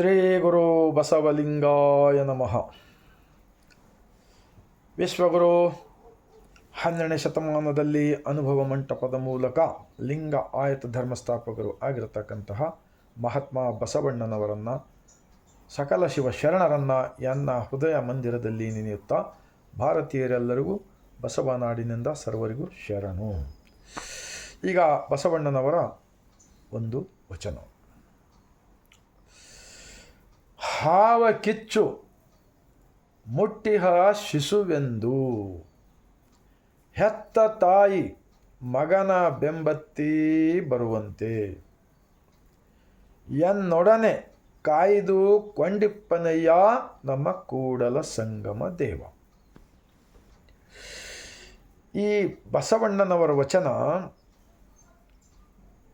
ಶ್ರೀ ಗುರು ಬಸವಲಿಂಗಾಯ ನಮಃ. ವಿಶ್ವಗುರು, ಹನ್ನೆರಡನೇ ಶತಮಾನದಲ್ಲಿ ಅನುಭವ ಮಂಟಪದ ಮೂಲಕ ಲಿಂಗ ಆಯತ ಧರ್ಮಸ್ಥಾಪಕರು ಆಗಿರತಕ್ಕಂತಹ ಮಹಾತ್ಮ ಬಸವಣ್ಣನವರನ್ನು, ಸಕಲ ಶಿವ ಶರಣರನ್ನು ಎನ್ನ ಹೃದಯ ಮಂದಿರದಲ್ಲಿ ನೆನೆಯುತ್ತಾ ಭಾರತೀಯರೆಲ್ಲರಿಗೂ ಬಸವನಾಡಿನಿಂದ ಸರ್ವರಿಗೂ ಶರಣು. ಈಗ ಬಸವಣ್ಣನವರ ಒಂದು ವಚನ. ಹಾವ ಕಿಚ್ಚು ಮುಟ್ಟಿಹ ಶಿಶುವೆಂದು. ಹೆತ್ತ ತಾಯಿ ಮಗನ ಬೆಂಬತ್ತಿ ಬರುವಂತೆ. ಎನ್ನೊಡನೆ ಕಾಯ್ದು ಕೊಂಡಿಪ್ಪನಯ್ಯ ನಮ್ಮ ಕೂಡಲ ಸಂಗಮ ದೇವ. ಈ ಬಸವಣ್ಣನವರ ವಚನ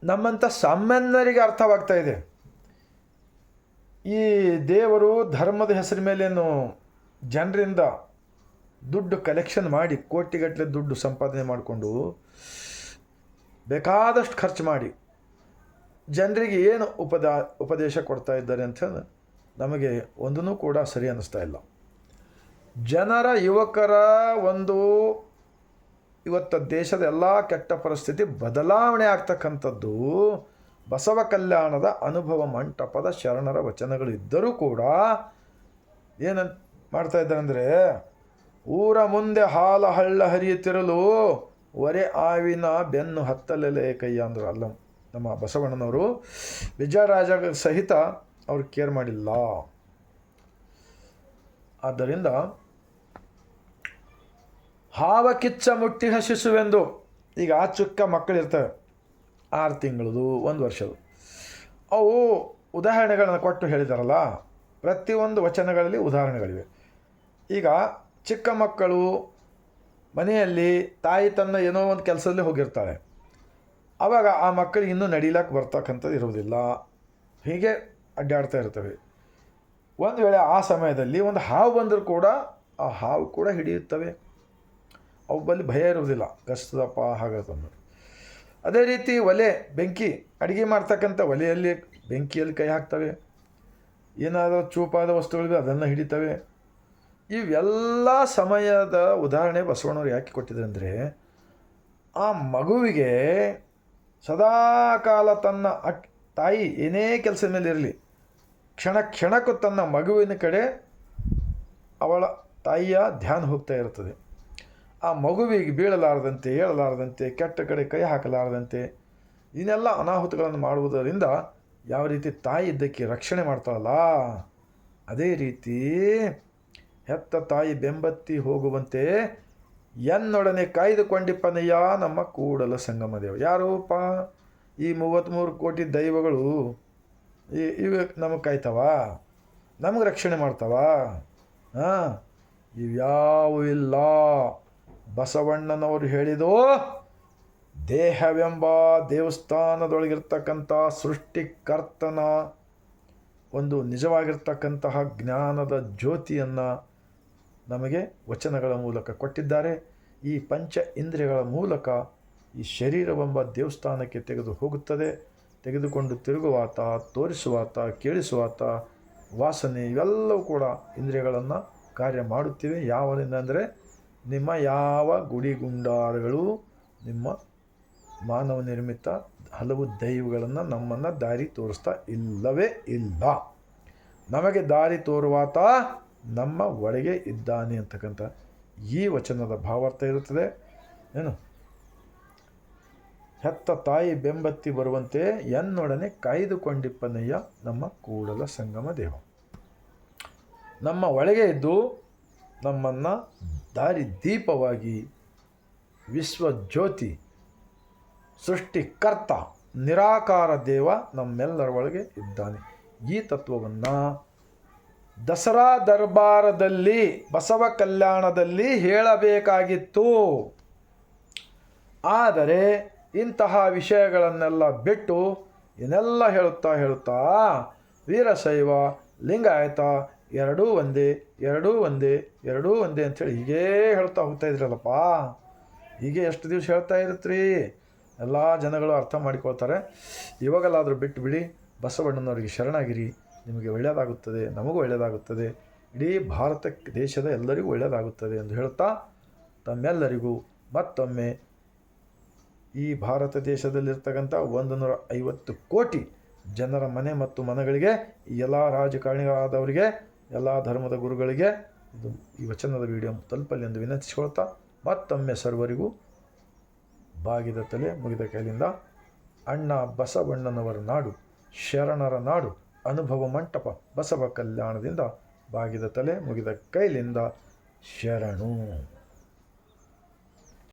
ನಮ್ಮಂಥ ಸಾಮಾನ್ಯರಿಗೆ ಅರ್ಥವಾಗ್ತಾ ಇದೆ. ಈ ದೇವರು ಧರ್ಮದ ಹೆಸರ ಮೇಲೇನು ಜನರಿಂದ ದುಡ್ಡು ಕಲೆಕ್ಷನ್ ಮಾಡಿ ಕೋಟಿಗಟ್ಟಲೆ ದುಡ್ಡು ಸಂಪಾದನೆ ಮಾಡಿಕೊಂಡು ಬೇಕಾದಷ್ಟು ಖರ್ಚು ಮಾಡಿ ಜನರಿಗೆ ಏನು ಉಪದ, ಉಪದೇಶ ಕೊಡ್ತಾ ಇದ್ದಾರೆ ಅಂತ ನಮಗೆ ಒಂದೂ ಕೂಡ ಸರಿ ಅನ್ನಿಸ್ತಾ ಇಲ್ಲ. ಜನರ, ಯುವಕರ ಒಂದು ಇವತ್ತು ದೇಶದ ಎಲ್ಲ ಕೆಟ್ಟ ಪರಿಸ್ಥಿತಿ ಬದಲಾವಣೆ ಆಗ್ತಕ್ಕಂಥದ್ದು ಬಸವ ಕಲ್ಯಾಣದ ಅನುಭವ ಮಂಟಪದ ಶರಣರ ವಚನಗಳಿದ್ದರೂ ಕೂಡ ಏನ ಮಾಡ್ತಾ ಇದ್ದಾರೆ ಊರ ಮುಂದೆ ಹಾಲ ಹಳ್ಳ ಹರಿಯುತ್ತಿರಲು ಒರೆ ಆವಿನ ಬೆನ್ನು ಹತ್ತಲೆಲೆ ಕೈಯ ಅಂದರು ಅಲ್ಲ. ನಮ್ಮ ಬಸವಣ್ಣನವರು ವಿಜಯರಾಜ ಸಹಿತ ಅವ್ರು ಕೇರ್ ಮಾಡಿಲ್ಲ. ಆದ್ದರಿಂದ ಹಾವ ಕಿಚ್ಚ ಮುಟ್ಟಿ ಹಸಿಸುವೆಂದು ಈಗ ಆ ಚುಕ್ಕ ಮಕ್ಕಳು ಇರ್ತವೆ ಆರು ತಿಂಗಳದು, ಒಂದು ವರ್ಷದು. ಅವು ಉದಾಹರಣೆಗಳನ್ನು ಕೊಟ್ಟು ಹೇಳಿದಾರಲ್ಲ, ಪ್ರತಿಯೊಂದು ವಚನಗಳಲ್ಲಿ ಉದಾಹರಣೆಗಳಿವೆ. ಈಗ ಚಿಕ್ಕ ಮಕ್ಕಳು ಮನೆಯಲ್ಲಿ ತಾಯಿ ತನ್ನ ಏನೋ ಒಂದು ಕೆಲಸದಲ್ಲಿ ಹೋಗಿರ್ತಾಳೆ. ಆವಾಗ ಆ ಮಕ್ಕಳಿಗೆ ಇನ್ನೂ ನಡೀಲಕ್ಕೆ ಬರ್ತಕ್ಕಂಥದ್ದು ಇರುವುದಿಲ್ಲ. ಹೀಗೆ ಅಡ್ಡಾಡ್ತಾ ಇರ್ತವೆ. ಒಂದು ವೇಳೆ ಆ ಸಮಯದಲ್ಲಿ ಒಂದು ಹಾವು ಬಂದರೂ ಕೂಡ ಆ ಹಾವು ಕೂಡ ಹಿಡಿಯುತ್ತವೆ. ಅವು ಬಲ್ಲಿ ಭಯ ಇರುವುದಿಲ್ಲ. ಕಷ್ಟದಪ್ಪ ಹಾಗಂದು ಅದೇ ರೀತಿ ಒಲೆ, ಬೆಂಕಿ, ಅಡುಗೆ ಮಾಡ್ತಕ್ಕಂಥ ಒಲೆಯಲ್ಲಿ ಬೆಂಕಿಯಲ್ಲಿ ಕೈ ಹಾಕ್ತವೆ. ಏನಾದರೂ ಚೂಪಾದ ವಸ್ತುಗಳಿವೆ, ಅದನ್ನು ಹಿಡಿತವೆ. ಇವೆಲ್ಲ ಸಮಯದ ಉದಾಹರಣೆ ಬಸವಣ್ಣವ್ರು ಯಾಕೆ ಕೊಟ್ಟಿದ್ದಾರೆ ಅಂದರೆ ಆ ಮಗುವಿಗೆ ಸದಾಕಾಲ ತನ್ನ ಅಕ್, ತಾಯಿ ಏನೇ ಕೆಲಸದ ಮೇಲೆ ಇರಲಿ, ಕ್ಷಣ ಕ್ಷಣಕ್ಕೂ ತನ್ನ ಮಗುವಿನ ಕಡೆ ಅವಳ ತಾಯಿಯ ಧ್ಯಾನ ಹೋಗ್ತಾ ಇರ್ತದೆ. ಆ ಮಗುವಿಗೆ ಬೀಳಲಾರದಂತೆ ಏಳಲಾರದಂತೆ ಕೆಟ್ಟ ಕಡೆ ಕೈ ಹಾಕಲಾರದಂತೆ, ಇನ್ನೆಲ್ಲ ಅನಾಹುತಗಳನ್ನು ಮಾಡುವುದರಿಂದ ಯಾವ ರೀತಿ ತಾಯಿ ಇದ್ದಕ್ಕೆ ರಕ್ಷಣೆ ಮಾಡ್ತಾಳಲ್ಲ? ಅದೇ ರೀತಿ ಹೆತ್ತ ತಾಯಿ ಬೆಂಬತ್ತಿ ಹೋಗುವಂತೆ ಎನ್ನೊಡನೆ ಕಾಯ್ದುಕೊಂಡಿಪ್ಪನಯ್ಯ ನಮ್ಮ ಕೂಡಲ ಸಂಗಮ ದೇವ ಯಾರೋಪ್ಪ? ಈ ಮೂವತ್ತ್ಮೂರು ಕೋಟಿ ದೈವಗಳು, ಈ, ಇವೆ ನಮಗೆ ಕಾಯ್ತಾವ? ನಮಗೆ ರಕ್ಷಣೆ ಮಾಡ್ತಾವ? ಹಾಂ? ಇವ್ಯಾವೂ ಇಲ್ಲ. ಬಸವಣ್ಣನವರು ಹೇಳಿದೋ, ದೇಹವೆಂಬ ದೇವಸ್ಥಾನದೊಳಗಿರ್ತಕ್ಕಂಥ ಸೃಷ್ಟಿಕರ್ತನ ಒಂದು ನಿಜವಾಗಿರ್ತಕ್ಕಂತಹ ಜ್ಞಾನದ ಜ್ಯೋತಿಯನ್ನು ನಮಗೆ ವಚನಗಳ ಮೂಲಕ ಕೊಟ್ಟಿದ್ದಾರೆ. ಈ ಪಂಚ ಇಂದ್ರಿಯಗಳ ಮೂಲಕ ಈ ಶರೀರವೆಂಬ ದೇವಸ್ಥಾನಕ್ಕೆ ತೆಗೆದು ಹೋಗುತ್ತದೆ. ತೆಗೆದುಕೊಂಡು ತಿರುಗುವಾತ, ತೋರಿಸುವಾತ, ಕೇಳಿಸುವಾತ, ವಾಸನೆ ಇವೆಲ್ಲವೂ ಕೂಡ ಇಂದ್ರಿಯಗಳನ್ನು ಕಾರ್ಯ ಮಾಡುತ್ತಿವೆ. ಯಾವರಿಂದ ಅಂದರೆ ನಿಮ್ಮ ಯಾವ ಗುಡಿಗುಂಡಾರಗಳು, ನಿಮ್ಮ ಮಾನವ ನಿರ್ಮಿತ ಹಲವು ದೈವಗಳನ್ನು ನಮ್ಮನ್ನು ದಾರಿ ತೋರಿಸ್ತಾ ಇಲ್ಲವೇ ಇಲ್ಲ. ನಮಗೆ ದಾರಿ ತೋರುವಾತ ನಮ್ಮ ಒಳಗೆ ಇದ್ದಾನೆ ಅಂತಕ್ಕಂಥ ಈ ವಚನದ ಭಾವಾರ್ಥ ಇರುತ್ತದೆ. ಏನು? ಹೆತ್ತ ತಾಯಿ ಬೆಂಬತ್ತಿ ಬರುವಂತೆ ಎನ್ನೊಡನೆ ಕಾಯ್ದುಕೊಂಡಿಪ್ಪನಯ್ಯ ನಮ್ಮ ಕೂಡಲ ಸಂಗಮ ದೇವ. ನಮ್ಮ ಒಳಗೆ ಇದ್ದು ನಮ್ಮನ್ನು ದಾರಿ ದೀಪವಾಗಿ ವಿಶ್ವಜ್ಯೋತಿ, ಸೃಷ್ಟಿಕರ್ತ, ನಿರಾಕಾರ ದೇವ ನಮ್ಮೆಲ್ಲರ ಒಳಗೆ ಇದ್ದಾನೆ. ಈ ತತ್ವವನ್ನು ದಸರಾ ದರ್ಬಾರದಲ್ಲಿ, ಬಸವ ಕಲ್ಯಾಣದಲ್ಲಿ ಹೇಳಬೇಕಾಗಿತ್ತು. ಆದರೆ ಇಂತಹ ವಿಷಯಗಳನ್ನೆಲ್ಲ ಬಿಟ್ಟು ಏನೆಲ್ಲ ಹೇಳುತ್ತಾ ಹೇಳುತ್ತಾ ವೀರಶೈವ, ಲಿಂಗಾಯತ ಎರಡೂ ಒಂದೇ ಎರಡೂ ಒಂದೇ ಎರಡೂ ಒಂದೇ ಅಂಥೇಳಿ ಹೀಗೇ ಹೇಳ್ತಾ ಹೋಗ್ತಾ ಇದ್ರಲ್ಲಪ್ಪ. ಹೀಗೆ ಎಷ್ಟು ದಿವಸ ಹೇಳ್ತಾ ಇರುತ್ತೀರಿ? ಎಲ್ಲ ಜನಗಳು ಅರ್ಥ ಮಾಡಿಕೊಳ್ತಾರೆ. ಇವಾಗಲ್ಲಾದರೂ ಬಿಟ್ಟು ಬಿಡಿ ಬಸವಣ್ಣನವರಿಗೆ ಶರಣಾಗಿರಿ. ನಿಮಗೆ ಒಳ್ಳೆಯದಾಗುತ್ತದೆ, ನಮಗೂ ಒಳ್ಳೆಯದಾಗುತ್ತದೆ. ಇಡೀ ಭಾರತ ದೇಶದ ಎಲ್ಲರಿಗೂ ಒಳ್ಳೆಯದಾಗುತ್ತದೆ ಎಂದು ಹೇಳ್ತಾ ತಮ್ಮೆಲ್ಲರಿಗೂ ಮತ್ತೊಮ್ಮೆ ಈ ಭಾರತ ದೇಶದಲ್ಲಿರ್ತಕ್ಕಂಥ ಒಂದು ನೂರ ಐವತ್ತು ಕೋಟಿ ಜನರ ಮನೆ ಮತ್ತು ಮನಗಳಿಗೆ ಎಲ್ಲ ರಾಜಕಾರಣಿಗಳಾದವರಿಗೆ ಎಲ್ಲ ಧರ್ಮದ ಗುರುಗಳಿಗೆ ಇದು ಈ ವಚನದ ವಿಡಿಯೋ ತಲುಪಲಿ ಎಂದು ವಿನಂತಿಸಿಕೊಳ್ತಾ ಮತ್ತೊಮ್ಮೆ ಸರ್ವರಿಗೂ ಬಾಗಿದ ತಲೆ ಮುಗಿದ ಕೈಲಿಂದ ಅಣ್ಣ ಬಸವಣ್ಣನವರ ನಾಡು, ಶರಣರ ನಾಡು, ಅನುಭವ ಮಂಟಪ ಬಸವ ಕಲ್ಯಾಣದಿಂದ ಬಾಗಿದ ತಲೆ ಮುಗಿದ ಕೈಲಿಂದ ಶರಣು.